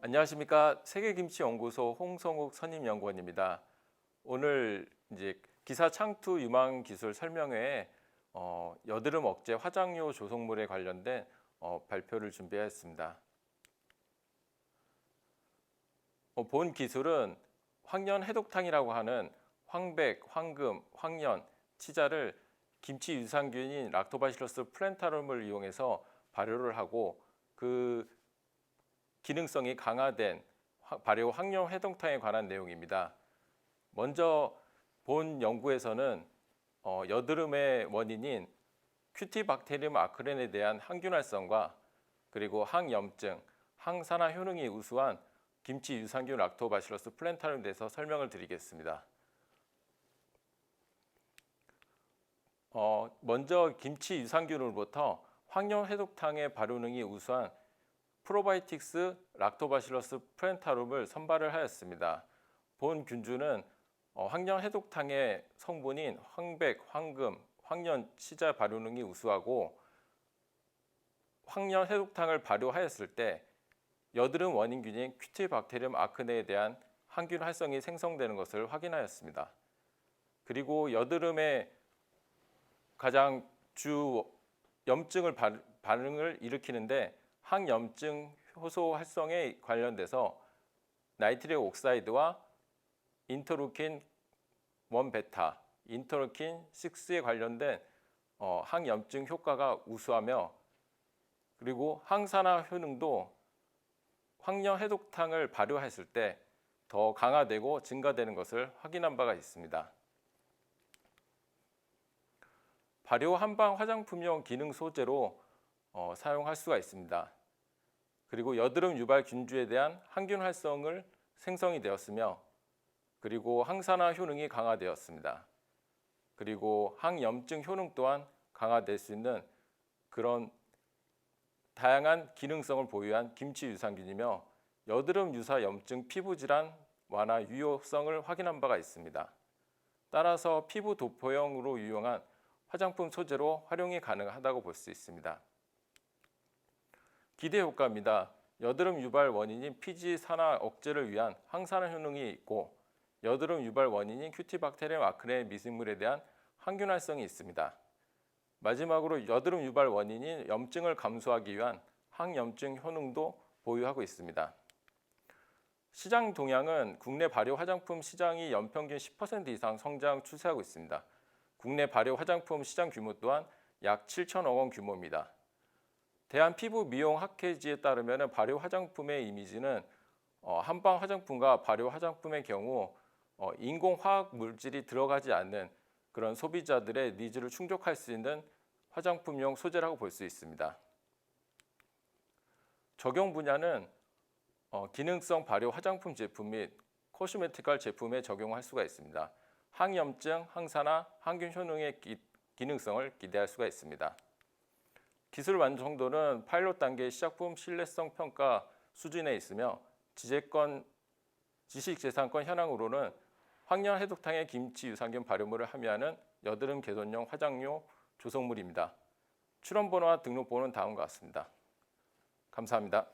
안녕하십니까 세계김치연구소 홍성욱 선임연구원입니다. 오늘 이제 기사 창투 유망 기술 설명회에 어, 여드름 억제 화장료 조성물에 관련된 어, 발표를 준비했습니다. 어, 본 기술은 황년 해독탕이라고 하는 황백, 황금, 황년, 치자를 김치 유산균인 락토바실러스 플랜타름을 이용해서 발효를 하고 그 기능성이 강화된 화- 발효 황령 해동탕에 관한 내용입니다. 먼저 본 연구에서는 어, 여드름의 원인인 큐티박테리움 아크렌에 대한 항균활성과 그리고 항염증, 항산화 효능이 우수한 김치 유산균 락토바실러스 플랜타름에 대해서 설명을 드리겠습니다. 어, 먼저 김치 유산균으로부터 황령 해독탕의 발효능이 우수한 프로바이틱스 락토바실러스 프렌타룸을 선발을 하였습니다. 본 균주는 어, 황년 해독탕의 성분인 황백, 황금, 황년, 치자 발효능이 우수하고 황년 해독탕을 발효하였을 때 여드름 원인균인 큐티박테리움 아크네에 대한 항균 활성이 생성되는 것을 확인하였습니다. 그리고 여드름의 가장 주 염증을 발- 반응을 일으키는데 항염증 효소 활성에 관련돼서 나이트릭 옥사이드와 인터루킨 1 베타, 인터루킨 6에 관련된 어, 항염증 효과가 우수하며 그리고 항산화 효능도 황령 해독탕을 발효했을 때 더 강화되고 증가되는 것을 확인한 바가 있습니다. 발효 한방 화장품용 기능 소재로 어, 사용할 수가 있습니다. 그리고 여드름 유발 균주에 대한 항균 활성을 생성이 되었으며 그리고 항산화 효능이 강화되었습니다. 그리고 항염증 효능 또한 강화될 수 있는 그런 다양한 기능성을 보유한 김치 유산균이며 여드름 유사 염증 피부 질환 완화 유효성을 확인한 바가 있습니다. 따라서 피부 도포용으로 유용한 화장품 소재로 활용이 가능하다고 볼 수 있습니다. 기대 효과입니다. 여드름 유발 원인인 피지 산화 억제를 위한 항산화 효능이 있고 여드름 유발 원인인 큐티박테리움 아크네 미생물에 대한 항균 활성이 있습니다. 마지막으로 여드름 유발 원인인 염증을 감소하기 위한 항염증 효능도 보유하고 있습니다. 시장 동향은 국내 발효 화장품 시장이 연평균 10% 이상 성장 추세하고 있습니다. 국내 발효 화장품 시장 규모 또한 약 7천억 원 규모입니다. 대한 피부 미용 학회지에 따르면 발효 화장품의 이미지는 어, 한방 화장품과 발효 화장품의 경우 어, 인공 화학 물질이 들어가지 않는 그런 소비자들의 니즈를 충족할 수 있는 화장품용 소재라고 볼 수 있습니다. 적용 분야는 어, 기능성 발효 화장품 제품 및 코스메티컬 제품에 적용할 수가 있습니다. 항염증, 항산화, 항균 효능의 기, 기능성을 기대할 수가 있습니다. 기술 완성도는 파일럿 단계 시작품 신뢰성 평가 수준에 있으며 지재권 지식재산권 현황으로는 황년 해독탕의 김치 유산균 발효물을 함유하는 여드름 개선용 화장료 조성물입니다. 출원번호와 등록번호는 다음과 같습니다. 감사합니다.